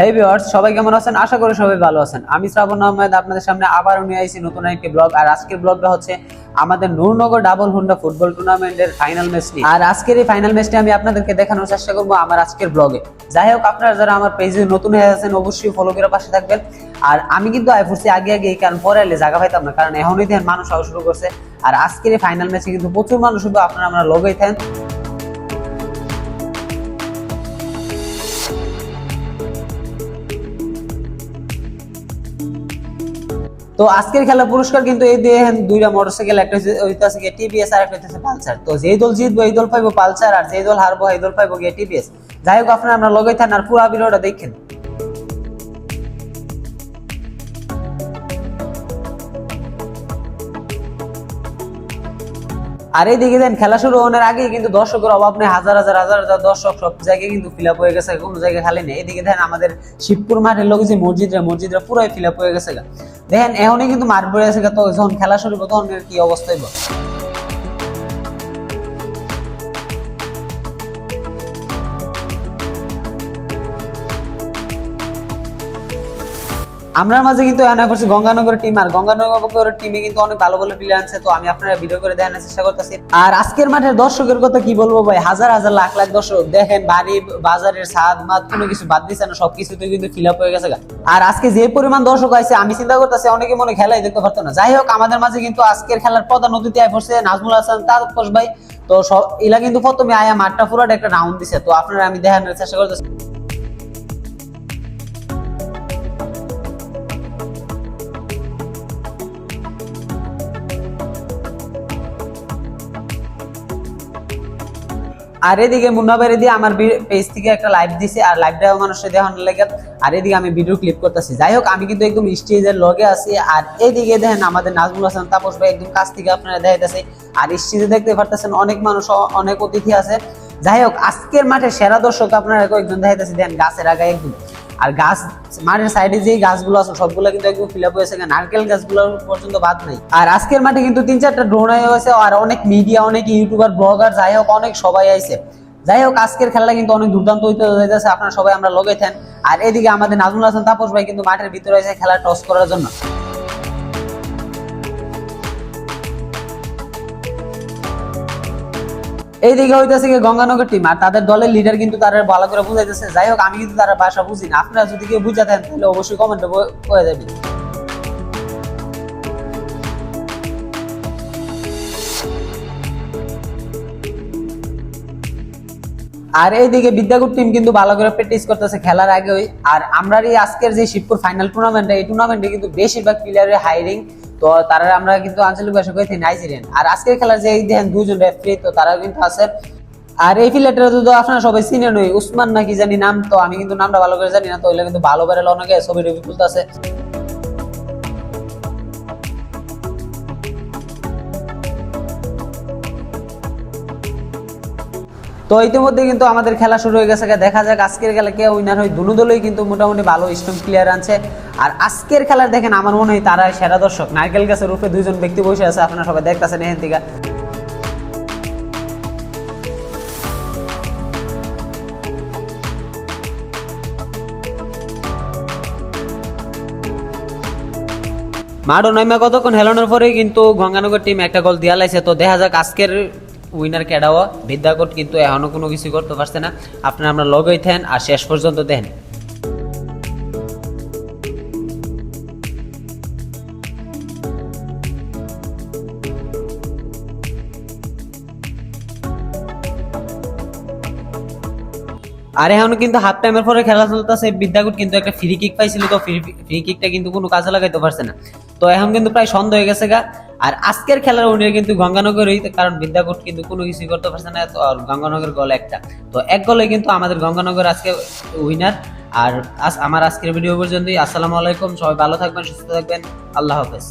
হেই viewers সবাই কেমন আছেন? আশা করি সবাই ভালো আছেন। আমি শ্রাবণ আহমেদ, আপনাদের সামনে আবারও নিয়ে আসছি নতুন একটি ব্লগ। আর আজকের ব্লগটা হচ্ছে আমাদের নূরনগর ডাবল হুন্ডা ফুটবল টুর্নামেন্টের ফাইনাল ম্যাচ নিয়ে। আর আজকের এই ফাইনাল ম্যাচটা আমি আপনাদেরকে দেখানোর চেষ্টা করব আমার আজকের ব্লগে। যাই হোক, আপনারা যারা আমার পেজে নতুন হয়ে আছেন, অবশ্যই ফলো করে পাশে থাকবেন। আর আমি কিন্তু আয় পড়ছি আগে আগে, এই কারণ পরে এলে জায়গা পাইতাম না, কারণ এখনই দেখেন মানুষ শুরু করছে। আর আজকের এই ফাইনাল ম্যাচে কিন্তু প্রচুর মানুষ শুধু আপনারা আমরা লগেই থাকেন। তো আজকের খেলা পুরস্কার কিন্তু এই দিয়ে দুইটা মোটরসাইকেল একটা হচ্ছে গিয়ে টিভিএস আর একটা হচ্ছে পালসার তো যেই দল জিতবো, এই দল পাইবো পালসার আর যেই দল হারবো, এই দল পাইবো গিয়ে টিভিএস যাই হোক আপনারা আমরা লগে থাকেন আর পুরো ভিডিওটা দেখেন। আর এইদিকে দেন, খেলা শুরু হওয়ার আগে কিন্তু দর্শকের অভাব নেই। হাজার হাজার হাজার হাজার দর্শক সব জায়গায় কিন্তু ফিল আপ হয়ে গেছে, কোনো জায়গায় খালি নেই। এদিকে দেখেন আমাদের শিবপুর মাঠের লোক যে মসজিদরা মসজিদরা পুরাই ফিল আপ হয়ে গেছে দেখেন এখনই কিন্তু মাঠ পড়ে গেছে তো যখন খেলা শুরু হবে, তখন কি অবস্থা হইব? আমরা মাঝে কিন্তু এনা করছি গঙ্গানগর টিম আর গঙ্গানগর টিমে কিন্তু অনেক ভালো ভালো প্লেয়ার আছে, তো আমি আপনারা ভিডিও করে দেখানোর চেষ্টা করতেছি। আর আজকের মাঠের দর্শকের কথা কি বলব ভাই? হাজার হাজার লাখ লাখ দর্শক, দেখেন বাড়ি, বাজারের স্বাদ মাত কোনো কিছু বাদ দিচ্ছে না, সবকিছুতে কিন্তু ফিল আপ হয়ে গেছে আর আজকে যে পরিমাণ দর্শক আছে আমি চিন্তা করতেছি, অনেকে মনে খেলাই দেখতে পারতো না। যাই হোক, আমাদের মাঝে কিন্তু আজকের খেলার প্রধান অতিথি আয় পড়ছে নাজমুল হাসান তারপর ভাই। তো সব, এলা কিন্তু প্রথমে আয়া মাঠটা পুরোটা একটা রাউন্ড দিছে, তো আপনারা আমি দেখানোর চেষ্টা করতেছি। আর এদিকে মুন্না বাইরে দিয়ে আমার পেজ থেকে একটা লাইভ দিছে, আর লাইভটা মানুষের দেখানোর লেগে আর এদিকে আমি ভিডিও ক্লিপ করতেছি। যাই হোক, আমি কিন্তু একদম স্টেজের লগে আছি, আর এদিকে দেখেন আমাদের নাজমুল হাসান, তাপস ভাই একদম কাছ থেকে আপনারা দেখাইতেছে। আর স্টেজে দেখতে পারতেছেন অনেক মানুষ অনেক অতিথি আছে। যাই হোক, আজকের মাঠে সেরা দর্শক আপনারা কয়েকজন দেখাইতেছে, দেন গাছের আগায় একদম। আর গাছ, মাঠের সাইডে যে গাছগুলো আছে, সবগুলো কিন্তু একদম ফিল আপ হয়েছে নারকেল গাছগুলো পর্যন্ত বাদ নাই। আর আজকের মাঠে কিন্তু তিন চারটা ড্রোন হয়েছে আর অনেক মিডিয়া অনেক ইউটিউবার ব্লগার যাই হোক, অনেক সবাই আইছে। যাই হোক, আজকের খেলা কিন্তু অনেক দুর্দান্ত হইতে আপনারা সবাই আমরা লগে থাকেন আর এদিকে আমাদের নাজমুল হাসান তাপস ভাই কিন্তু মাঠের ভিতরে আছে খেলা টস করার জন্য। এইদিকে হইতেছে কি গঙ্গানগর টিম আর তাদের দলের লিডার কিন্তু তারা ভালো করে বুঝাইতেছে। যাই হোক, আমি কিন্তু তারা ভাষা বুঝি না। আপনারা যদি কেউ বুঝাতেন তাহলে অবশ্যই কমেন্টে হয়ে যাবে আর এইদিকে বিদ্যাগুট টিম কিন্তু ভালো করে প্র্যাকটিস করতেছে খেলার আগে আর আমরা এই আজকের যে শিবপুর ফাইনাল টুর্নামেন্ট এই টুর্নামেন্টে কিন্তু বেশিরভাগ প্লেয়ারের হাইরিং তো তারা আমরা কিন্তু আঞ্চলিক ভাষা কইতে নাইজেরিয়ান আর আজকের খেলার যে দেখেন দুজন রেফারি তো তারা কিন্তু আছে। আর এই প্লেয়ারটা তো আপনারা সবাই চিনেন ওই উসমান নাকি জানি নাম তো আমি কিন্তু নামটা ভালো করে জানি না, তো ওইগুলো কিন্তু ভালো বেড়ে অনেকে ছবি টবি তুলতেছে। তো ইতিমধ্যে কিন্তু আমাদের খেলা শুরু হয়ে গেছে। দেখা যাক আজকের খেলা কে উইনার হয়। দুনো দলই কিন্তু মোটামুটি ভালো স্ট্রং প্লেয়ার আনছে। আর আজকের খেলার দেখেন, আমার মনে হয় তারা সেরা দর্শক। নারকেল গাছের রূপে দুইজন ব্যক্তি বসে আছে, আপনারা সবাই দেখতেছেন এখান থেকে। মাঠও নয়মা কতক্ষণ হেলানোর পরেই কিন্তু গঙ্গানগর টিম একটা গোল দিয়া লাইছে। তো দেখা যাক আজকের উইনার কেডাও বিদ্যাকোট কিন্তু এখনও কোনো কিছু করতে পারছে না। আপনারা আমরা লগই থাকেন আর শেষ পর্যন্ত দেন আর এখন কিন্তু হাফ টাইমের পরে খেলা চলতেছে বিদ্যাগুট কিন্তু একটা ফ্রি কিক পাইছিল, তো ফ্রি কিকটা কিন্তু কোনো কাজে লাগাইতে পারছে না। তো এখন কিন্তু প্রায় সন্দেহ হয়ে গেছে গা। আর আজকের খেলার অনুযায়ী কিন্তু গঙ্গানগর হইতে কারণ বিদ্যাগুট কিন্তু কোনো কিছু করতে পারছে না, তো গঙ্গানগর গল একটা। তো এক গোলে কিন্তু আমাদের গঙ্গানগর আজকে উইনার আর আমার আজকের ভিডিও পর্যন্তই। আসসালামু আলাইকুম। সবাই ভালো থাকবেন, সুস্থ থাকবেন। আল্লাহ হাফেজ।